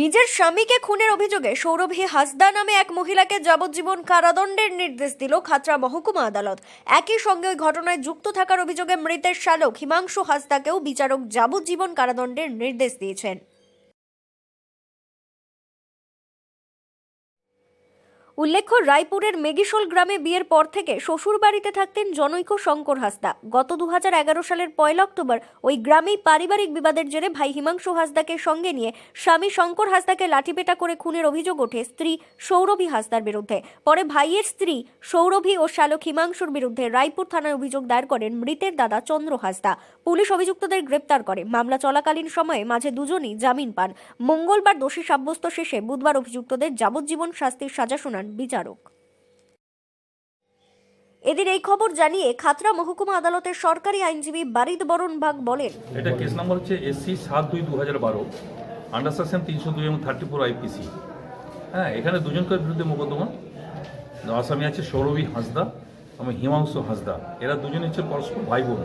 নিজের স্বামীকে খুনের অভিযোগে সৌরভী হাসদা নামে এক মহিলাকে যাবজ্জীবন কারাদণ্ডের নির্দেশ দিল খাতরা মহকুমা আদালত। একই সঙ্গে ওই ঘটনায় যুক্ত থাকার অভিযোগে মৃতের শালক হিমাংশু হাসদাকেও বিচারক যাবজ্জীবন কারাদণ্ডের নির্দেশ দিয়েছেন। উল্লেখ্য, রায়পুরের মেগিশোল গ্রামে বিয়ের পর থেকে শ্বশুর বাড়িতে থাকতেন জনৈক শঙ্কর হাসদা। গত দুহাজার এগারো সালের পয়লা অক্টোবর ওই গ্রামেই পারিবারিক বিবাদের জেরে ভাই হিমাংশু হাসদাকে সঙ্গে নিয়ে স্বামী শঙ্কর হাসদাকে লাঠিপেটা করে খুনের অভিযোগ ওঠে স্ত্রী সৌরভী হাসদার বিরুদ্ধে। পরে ভাইয়ের স্ত্রী সৌরভী ও শ্যালক হিমাংশুর বিরুদ্ধে রায়পুর থানায় অভিযোগ দায়ের করেন মৃতের দাদা চন্দ্র হাসদা। পুলিশ অভিযুক্তদের গ্রেপ্তার করে। মামলা চলাকালীন সময়ে মাঝে দুজনই জামিন পান। মঙ্গলবার দোষী সাব্যস্ত শেষে বুধবার অভিযুক্তদের যাবজ্জীবন শাস্তির সাজা শোনান। বিচারক। এদিন এই খবর জানিয়ে খাতরা মহকুমা আদালতের সরকারি আইনজীবী বারিদ বরণ ভাগ বলেন, এটা কেস নাম্বার হচ্ছে এসসি সাত দুই দু হাজার বারো আন্ডার সেকশন তিনশো দুই এবং থার্টি ফোর আইপিসি হ্যাঁ এখানে দুজনকার বিরুদ্ধে মোকদ্দমা। আসামি আছে সৌরভী হাঁসদা এবং হিমাংশু হাঁসদা। এরা দুজনে হচ্ছে পরস্পর ভাই বোন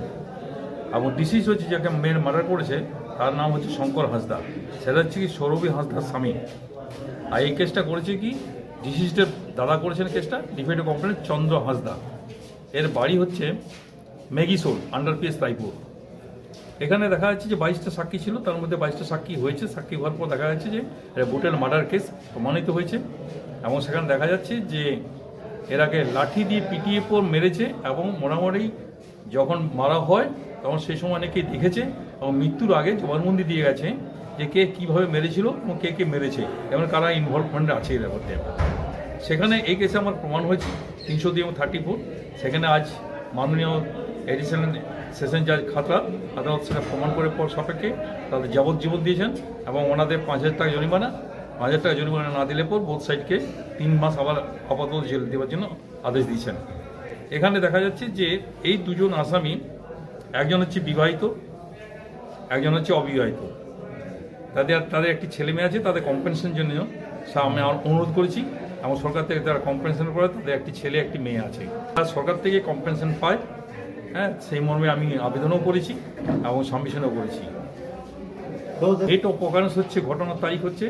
এবং ডিসিজ হচ্ছে যাকে মেয়ের মার্ডার করেছে, তার নাম হচ্ছে শঙ্কর হাঁসদা। সেটা হচ্ছে কি সৌরভী হাঁসদার স্বামী। আর এই কেসটা করেছে কি ডিসিজটার দাদা করেছেন কেসটা ডিফেন্ড কমপ্লেন, চন্দ্র হাঁসদা। এর বাড়ি হচ্ছে মেগিসোল আন্ডার পিএস রায়পুর। এখানে দেখা যাচ্ছে যে বাইশটা সাক্ষী ছিল, তার মধ্যে বাইশটা সাক্ষী হয়েছে। সাক্ষী হওয়ার পর দেখা যাচ্ছে যে বুটেল মার্ডার কেস প্রমাণিত হয়েছে। এবং সেখানে দেখা যাচ্ছে যে এর আগে লাঠি দিয়ে পিটিয়ে পর মেরেছে এবং মোটামুটি যখন মারা হয়, তখন সেই সময় অনেকেই দেখেছে এবং মৃত্যুর আগে জবানবন্দি দিয়ে গেছে। যে কে কীভাবে মেরেছিল এবং কে কে মেরেছে, এবং কারা ইনভলভমেন্ট আছে এর মধ্যে সেখানে এই কেসে আমার প্রমাণ হয়েছে, তিনশো দুই এবং থার্টি ফোর সেখানে আজ মাননীয় এডিশনাল সেশন জাজ খাতড়া আদালত সেটা প্রমাণ করে পর সাপেক্ষে তাদের যাবজ্জীবন দিয়েছেন এবং ওনাদের পাঁচ হাজার টাকা জরিমানা, পাঁচ হাজার টাকা জরিমানা না দিলে পর বোধ সাইডকে তিন মাস আবার আপাতত জেল দেওয়ার জন্য আদেশ দিয়েছেন। এখানে দেখা যাচ্ছে যে এই দুজন আসামি, একজন হচ্ছে বিবাহিত, একজন হচ্ছে অবিবাহিত। তাদের তাদের একটি ছেলে মেয়ে আছে, তাদের কম্পেনশনের জন্য। আমি অনুরোধ করেছি এবং সরকার থেকে তারা কম্পেনশন করে, তাদের একটি ছেলে, একটি মেয়ে আছে। তারা সরকার থেকে কম্পেনশন পায় হ্যাঁ সেই মর্মে আমি আবেদনও করেছি এবং সাবমিশনও করেছি। ডেট অফ হচ্ছে, ঘটনার তারিখ হচ্ছে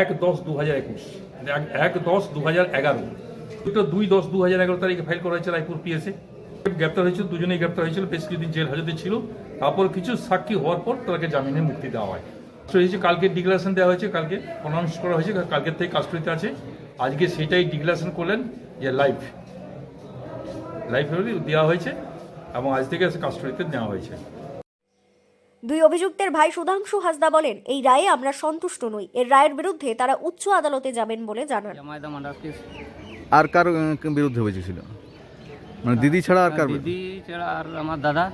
এক দশ দু হাজার একুশ। এক দশ দু হাজার এগারো। দুটো দুই দশ দু হাজার এগারো তারিখে ফাইল করা হয়েছে রায়পুর পিএসএ গ্রেপ্তার হয়েছিল, দুজনেই গ্রেপ্তার হয়েছিল, বেশ কিছুদিন জেল হাজতে ছিল। তারপর কিছু সাক্ষী হওয়ার পর তাদেরকে জামিনে মুক্তি দেওয়া হয়। যে কালকে ডিক্লারেশন দেওয়া হয়েছে কালকে প্রনাউন্স করা হয়েছে কালকের থেকে কাস্টডিতে আছে। আজকে সেটাই ডিক্লারেশন করলেন যে লাইফ লাইফ দেওয়া হয়েছে এবং আজ থেকে কাস্টডিতে নেওয়া হয়েছে। দুই অভিযুক্তের ভাই সুধাংশু হাসদা বলেন এই রায়ে আমরা সন্তুষ্ট নই। এর রায়ের বিরুদ্ধে তারা উচ্চ আদালতে যাবেন বলে জানান। আর কার বিরুদ্ধে হয়েছিল মানে দিদি ছাড়া আর কার দিদি ছাড়া আর আমার দাদা।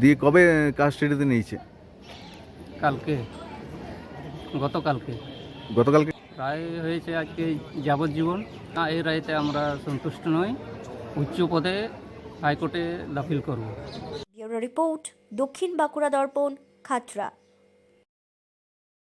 দিয়ে কবে কাস্টাডিতে নিয়েছে? কালকে গতকালকে। গতকালকে? রায় হয়েছে আজকে যাবজ্জীবন। না এই রায়তে আমরা সন্তুষ্ট নই। উচ্চ পদে হাইকোর্টে দাখিল করব। রিপোর্ট দক্ষিণ বাঁকুড়া দর্পণ খাতড়া